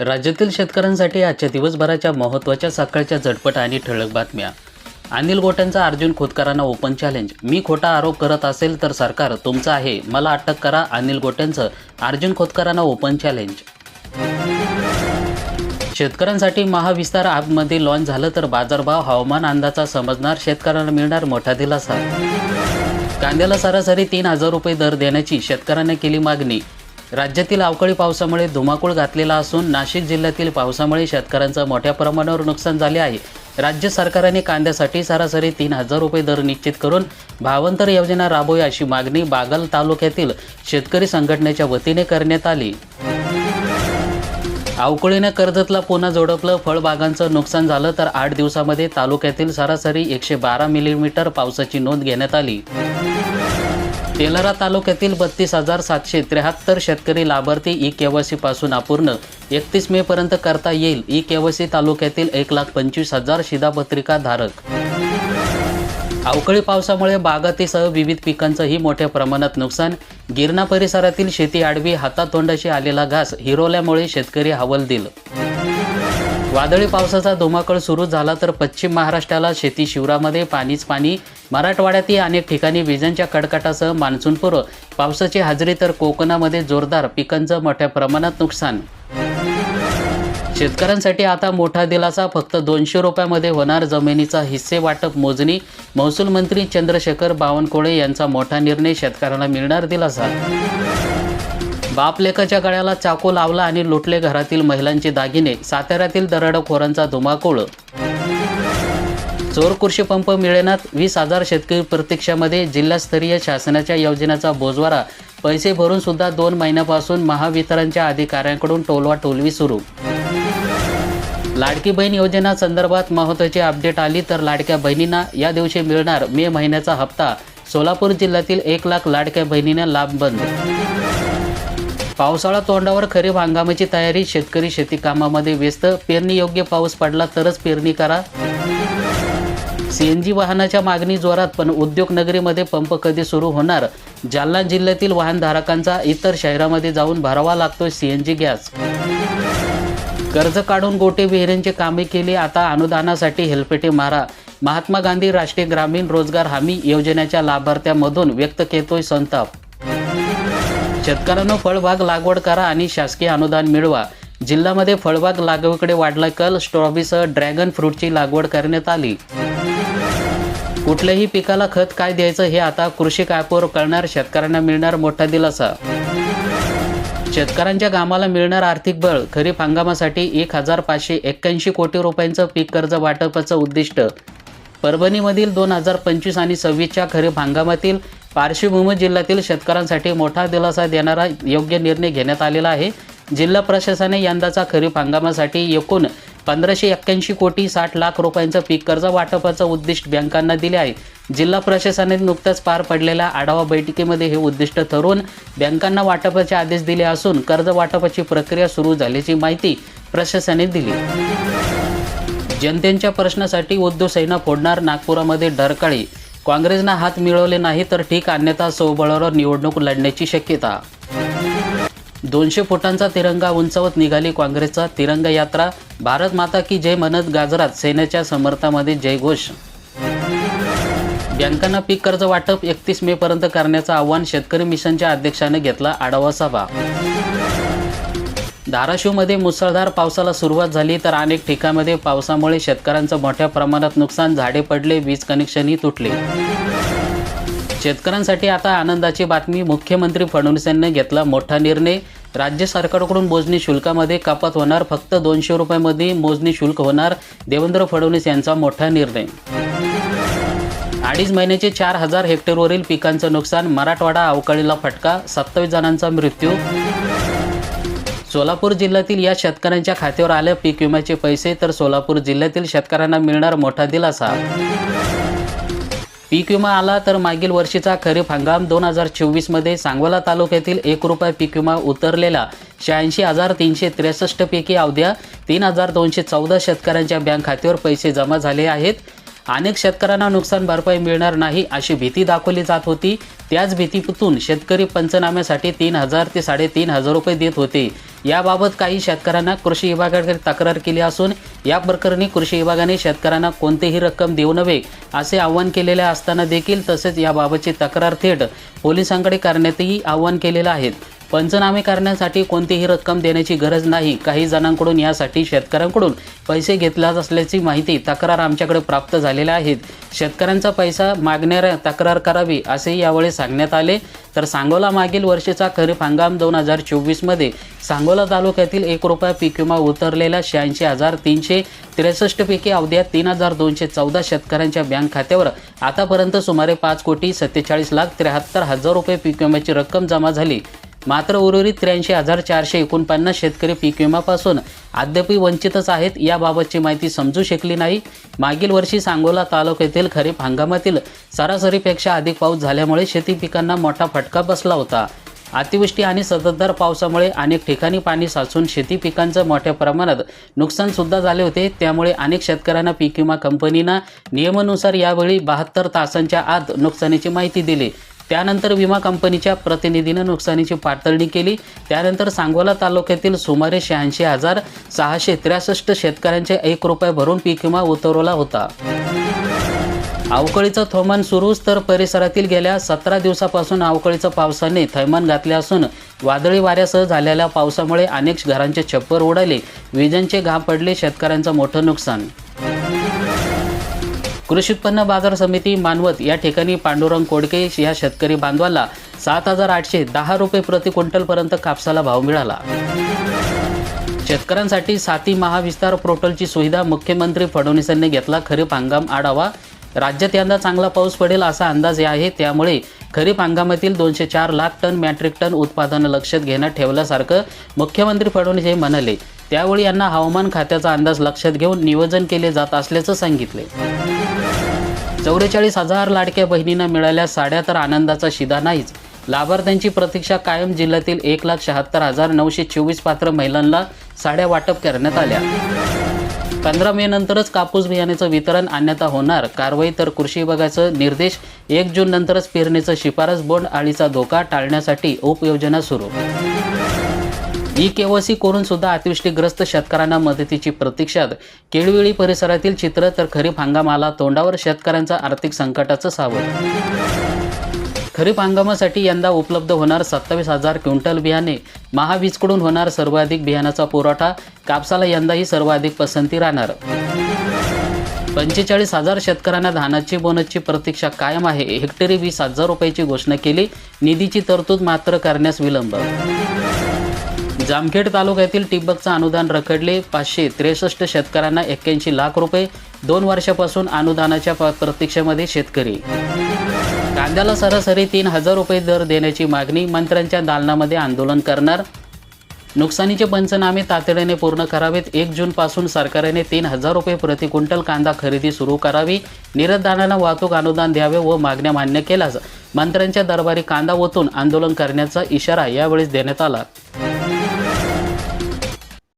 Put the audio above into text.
राज्यातील शेतकऱ्यांसाठी आजच्या दिवसभराच्या महत्त्वाच्या सकाळच्या झटपट आणि ठळक बातम्या. अनिल गोट्यांचा अर्जुन खोतकरांना ओपन चॅलेंज मी खोटा आरोप करत असेल तर सरकार तुमचं आहे. मला अटक करा अनिल गोट्यांचं. अर्जुन खोतकरांना ओपन चॅलेंज शेतकऱ्यांसाठी महाविस्तार ॲपमध्ये लॉन्च झालं तर बाजारभाव हवामान अंदाजा समजणार शेतकऱ्यांना मिळणार मोठा दिलासा. कांद्याला सरासरी तीन हजार रुपये दर देण्याची शेतकऱ्यांनी केली मागणी. राज्यातील अवकाळी पावसामुळे धुमाकूळ घातलेला असून नाशिक जिल्ह्यातील पावसामुळे शेतकऱ्यांचं मोठ्या प्रमाणावर नुकसान झाले आहे. राज्य सरकारने कांद्यासाठी सरासरी तीन हजार रुपये दर निश्चित करून भावांतर योजना राबवूया अशी मागणी बागल तालुक्यातील शेतकरी संघटनेच्या वतीने करण्यात आली. अवकळीनं कर्जतला पुन्हा जोडपलं फळबागांचं नुकसान झालं तर आठ दिवसामध्ये तालुक्यातील सरासरी एकशे बारा मिलीमीटर पावसाची नोंद घेण्यात आली. तेलरा तालुक्यातील बत्तीस हजार सातशे त्र्याहत्तर शेतकरी लाभार्थी ई केवायसी पासून अपूर्ण. एकतीस मे पर्यंत करता येईल. ई केवायसी तालुक्यातील एक लाख पंचवीस हजार शिधापत्रिका धारक. अवकाळी पावसामुळे बागातीसह विविध पिकांचंही मोठ्या प्रमाणात नुकसान. गिरणा परिसरातील शेती आडवी हातातोंडाशी आलेला घास हिरवल्यामुळे शेतकरी हवलदिल. वादळी पावसाचा धुमाकळ सुरू झाला तर पश्चिम महाराष्ट्राला शेती शिवरामध्ये पाणीच पाणी. मराठवाड्यातही अनेक ठिकाणी विजांच्या कडकटासह मान्सूनपूर्व पावसाची हजेरी तर कोकणामध्ये जोरदार पिकांचं मोठ्या प्रमाणात नुकसान. शेतकऱ्यांसाठी आता मोठा दिलासा फक्त दोनशे रुपयामध्ये होणार जमिनीचा हिस्से वाटप मोजणी. महसूल मंत्री चंद्रशेखर बावनकुळे यांचा मोठा निर्णय शेतकऱ्यांना मिळणार दिलासा. बापलेखाच्या गळ्याला चाकू लावला आणि लुटले घरातील महिलांचे दागिने साताऱ्यातील दरोडेखोरांचा धुमाकूळ. चोर कृषी पंप मिळेनात वीस हजार शेतकरी प्रतीक्षामध्ये जिल्हास्तरीय शासनाच्या योजनेचा बोजवारा. पैसे भरून सुद्धा दोन महिन्यापासून महावितरणच्या अधिकाऱ्यांकडून टोलवा टोलवी सुरू. लाडकी बहीण योजना संदर्भात महत्त्वाची अपडेट आली तर लाडक्या बहिणींना या दिवशी मिळणार मे महिन्याचा हप्ता. सोलापूर जिल्ह्यातील एक लाख लाडक्या बहिणींना लाभ बंद पावसाळा तोंडावर खरीप हंगामाची तयारी शेतकरी शेती कामामध्ये व्यस्त पेरणी योग्य पाऊस पडला तरच पेरणी करा. सीएनजी वाहनाच्या मागणी जोरात पण उद्योगनगरीमध्ये पंप कधी सुरू होणार? जालना जिल्ह्यातील वाहनधारकांचा इतर शहरामध्ये जाऊन भरावा लागतो सीएनजी गॅस. कर्ज काढून गोटे विहिरींची कामे केली आता अनुदानासाठी हेलपेटे मारा. महात्मा गांधी राष्ट्रीय ग्रामीण रोजगार हमी योजनेच्या लाभार्थ्यामधून व्यक्त केतोय संताप. शेतकऱ्यांनो फळबाग लागवड करा आणि शासकीय अनुदान मिळवा. जिल्ह्यामध्ये फळबाग लागवडीकडे वाढला कल स्ट्रॉबेरीसह ड्रॅगन फ्रूटची लागवड करण्यात आली. कुठल्याही पिकाला खत काय द्यायचं हे आता कृषी ॲपवर कळणार शेतकऱ्यांना मिळणार मोठा दिलासा. शेतकऱ्यांच्या कामाला मिळणार आर्थिक बळ खरीप हंगामासाठी एक हजार पाचशे एक्क्याऐंशी कोटी रुपयांचं पीक कर्ज वाटपाचं उद्दिष्ट. परभणीमधील दोन हजार पंचवीस आणि सव्वीसच्या खरीप हंगामातील पार्श्वभूमी जिल्ह्यातील शेतकऱ्यांसाठी मोठा दिलासा देणारा योग्य निर्णय घेण्यात आलेला आहे. जिल्हा प्रशासनाने यंदाचा खरीप हंगामासाठी एकूण पंधराशे एक्क्याऐंशी कोटी साठ लाख रुपयांचं पीक कर्ज वाटपाचं उद्दिष्ट बँकांना दिले आहे. जिल्हा प्रशासनाने नुकत्याच पार पडलेल्या आढावा बैठकीमध्ये हे उद्दिष्ट ठरवून बँकांना वाटपाचे आदेश दिले असून कर्ज वाटपाची प्रक्रिया सुरू झाल्याची माहिती प्रशासनाने दिली. जनतेच्या प्रश्नासाठी उद्धव सैना फोडणार नागपुरामध्ये डरकाळी काँग्रेसनं हात मिळवले नाही तर ठीक अन्यथा सोबळावर निवडणूक लढण्याची शक्यता. दोनशे फुटांचा तिरंगा उंचावत निघाली काँग्रेसचा तिरंगा यात्रा. भारत माता की जय म्हणत गाजरात सेनेच्या समर्थामध्ये जयघोष. बँकांना पीक कर्ज वाटप एकतीस मे पर्यंत करण्याचं आव्हान शेतकरी मिशनच्या अध्यक्षाने घेतला आढावा सभा. धाराशिवमध्ये मुसळधार पावसाला सुरुवात झाली तर अनेक ठिकाणमध्ये पावसामुळे शेतकऱ्यांचं मोठ्या प्रमाणात नुकसान झाडे पडले वीज कनेक्शनही तुटले. शेतकऱ्यांसाठी आता आनंदाची बातमी मुख्यमंत्री फडणवीस यांनी घेतला मोठा निर्णय. राज्य सरकारकडून मोजणी शुल्कामध्ये कपात होणार फक्त दोनशे रुपयामध्ये मोजणी शुल्क होणार देवेंद्र फडणवीस यांचा मोठा निर्णय. अडीच महिन्याचे चार हजार हेक्टरवरील पिकांचं नुकसान मराठवाडा अवकाळीला फटका सत्तावीस जणांचा मृत्यू सोलापूर जिल्ह्यातील या शेतकऱ्यांच्या खात्यावर आले पीक विम्याचे पैसे तर सोलापूर जिल्ह्यातील शेतकऱ्यांना मिळणार मोठा दिलासा. पीक विमा आला तर मागील वर्षीचा खरीप हंगाम दोन हजार चोवीसमध्ये सांगोला तालुक्यातील एक रुपये पीक विमा उतरलेला. शहाऐंशी हजार तीनशे त्रेसष्ट पैकी अवध्या तीन हजार दोनशे चौदा शेतकऱ्यांच्या बँक खात्यावर पैसे जमा झाले आहेत. अनेक शेतकऱ्यांना नुकसान भरपाई मिळणार नाही अशी भीती दाखवली जात होती. त्याच भीतीतून शेतकरी पंचनाम्यासाठी तीन हजार ते साडेतीन हजार रुपये देत होते. याबाबत काही शेतकऱ्यांना कृषी विभागाकडे तक्रार केली असून या प्रकरणी कृषी विभागाने शेतकऱ्यांना कोणतीही रक्कम देऊ नये असे आवाहन केलेले असताना देखील तसेच याबाबतची तक्रार थेट पोलिसांकडे करण्यातही आवाहन केलेलं आहे. पंचनामे करण्यासाठी कोणतीही रक्कम देण्याची गरज नाही. काही जणांकडून यासाठी शेतकऱ्यांकडून पैसे घेतला असल्याची माहिती तक्रार आमच्याकडे प्राप्त झालेल्या आहेत. शेतकऱ्यांचा पैसा मागणाऱ्या तक्रार करावी असेही यावेळी सांगण्यात आले. तर सांगोला मागील वर्षीचा खरीप हंगाम दोन हजार चोवीसमध्ये सांगोला तालुक्यातील एक रुपया पीक विमा उतरलेल्या शहाऐंशी हजार तीनशे त्रेसष्टपैकी अवध्यात तीन हजार दोनशे चौदा शेतकऱ्यांच्या बँक खात्यावर आतापर्यंत सुमारे पाच कोटी सत्तेचाळीस लाख त्र्याहत्तर हजार रुपये पीक विम्याची रक्कम जमा झाली. मात्र उर्वरित त्र्याऐंशी हजार चारशे एकोणपन्नास शेतकरी पीक विम्यापासून अद्यापही वंचितच आहेत याबाबतची माहिती समजू शकली नाही. मागील वर्षी सांगोला तालुक्यातील खरीप हंगामातील सरासरीपेक्षा अधिक पाऊस झाल्यामुळे शेती पिकांना मोठा फटका बसला होता. अतिवृष्टी आणि सततधार पावसामुळे अनेक ठिकाणी पाणी साचून शेती पिकांचं मोठ्या प्रमाणात नुकसानसुद्धा झाले होते. त्यामुळे अनेक शेतकऱ्यांना पीक विमा कंपनीनं नियमानुसार यावेळी बहात्तर तासांच्या आत नुकसानीची माहिती दिली. त्यानंतर विमा कंपनीच्या प्रतिनिधीनं नुकसानीची पातळणी केली. त्यानंतर सांगोला तालुक्यातील सुमारे शहाऐंशी हजार सहाशे त्रेसष्ट शेतकऱ्यांचे एक रुपये भरून पीक विमा उतरवला होता. अवकाळीचं थैमान सुरूच तर परिसरातील गेल्या सतरा दिवसापासून अवकाळीचं पावसाने थैमान घातले असून वादळी वाऱ्यासह झालेल्या पावसामुळे अनेक घरांचे छप्पर उडाले. विजांचे घाम पडले शेतकऱ्यांचं मोठं नुकसान कृषी उत्पन्न बाजार समिती मानवत या ठिकाणी पांडुरंग कोडके या शेतकरी बांधवाला सात हजार आठशे दहा रुपये प्रति क्विंटलपर्यंत कापसाला भाव मिळाला. शेतकऱ्यांसाठी साती महाविस्तार पोर्टलची सुविधा मुख्यमंत्री फडणवीसांनी घेतला. खरीप हंगाम आढावा. राज्यात यंदा चांगला पाऊस पडेल असा अंदाज आहे. त्यामुळे खरीप हंगामातील दोनशे चार लाख टन मॅट्रिक टन उत्पादन लक्षात घेण्यात ठेवल्यासारखं मुख्यमंत्री फडणवीस हे म्हणाले. त्यावेळी यांना हवामान खात्याचा अंदाज लक्षात घेऊन नियोजन केले जात असल्याचं सांगितले. चौवेचाळीस हजार लाडक्या बहिणींना मिळाल्या साड्या तर आनंदाचा शिदा नाहीच. लाभार्थ्यांची प्रतीक्षा कायम जिल्ह्यातील एक लाख शहात्तर हजार नऊशे चोवीस पात्र महिलांना साड्या वाटप करण्यात आल्या. पंधरा मे नंतरच कापूस बियाण्याचं वितरण अन्यथा होणार. कारवाई तर कृषी विभागाचं निर्देश. एक जून नंतरच पेरणीचं शिफारस बोंड आळीचा धोका टाळण्यासाठी उपयोजना सुरू. ई केवासी करून सुद्धा अतिवृष्टीग्रस्त शेतकऱ्यांना मदतीची प्रतीक्षात. केळवेळी परिसरातील चित्र तर खरीप हंगामाला तोंडावर शेतकऱ्यांचा आर्थिक संकटाचं सावट. खरीप हंगामासाठी यंदा उपलब्ध होणार सत्तावीस हजार क्विंटल बियाणे. महावीजकडून होणार सर्वाधिक बियाणाचा पुरवठा. कापसाला यंदाही सर्वाधिक पसंती राहणार. पंचेचाळीस हजार शेतकऱ्यांना धानाची बोनसची प्रतीक्षा कायम आहे. हेक्टरी वीस हजार रुपयाची घोषणा केली. निधीची तरतूद मात्र करण्यास विलंब. जामखेड तालुक्यातील टिबकचं अनुदान रखडले पाचशे त्रेसष्ट शेतकऱ्यांना एक्क्याऐंशी लाख रुपये. दोन वर्षापासून अनुदानाच्या प्रतीक्षेमध्ये शेतकरी. कांद्याला सरासरी तीन हजार रुपये दर देण्याची मागणी मंत्र्यांच्या दालनामध्ये आंदोलन करणार. नुकसानीचे पंचनामे तातडीने पूर्ण करावेत. एक जूनपासून सरकारने तीन हजार रुपये प्रति क्विंटल कांदा खरेदी सुरू करावी. निर्यातदारांना वाहतूक अनुदान द्यावे व मागण्या मान्य केल्यास मंत्र्यांच्या दरबारी कांदा ओतून आंदोलन करण्याचा इशारा यावेळी देण्यात आला.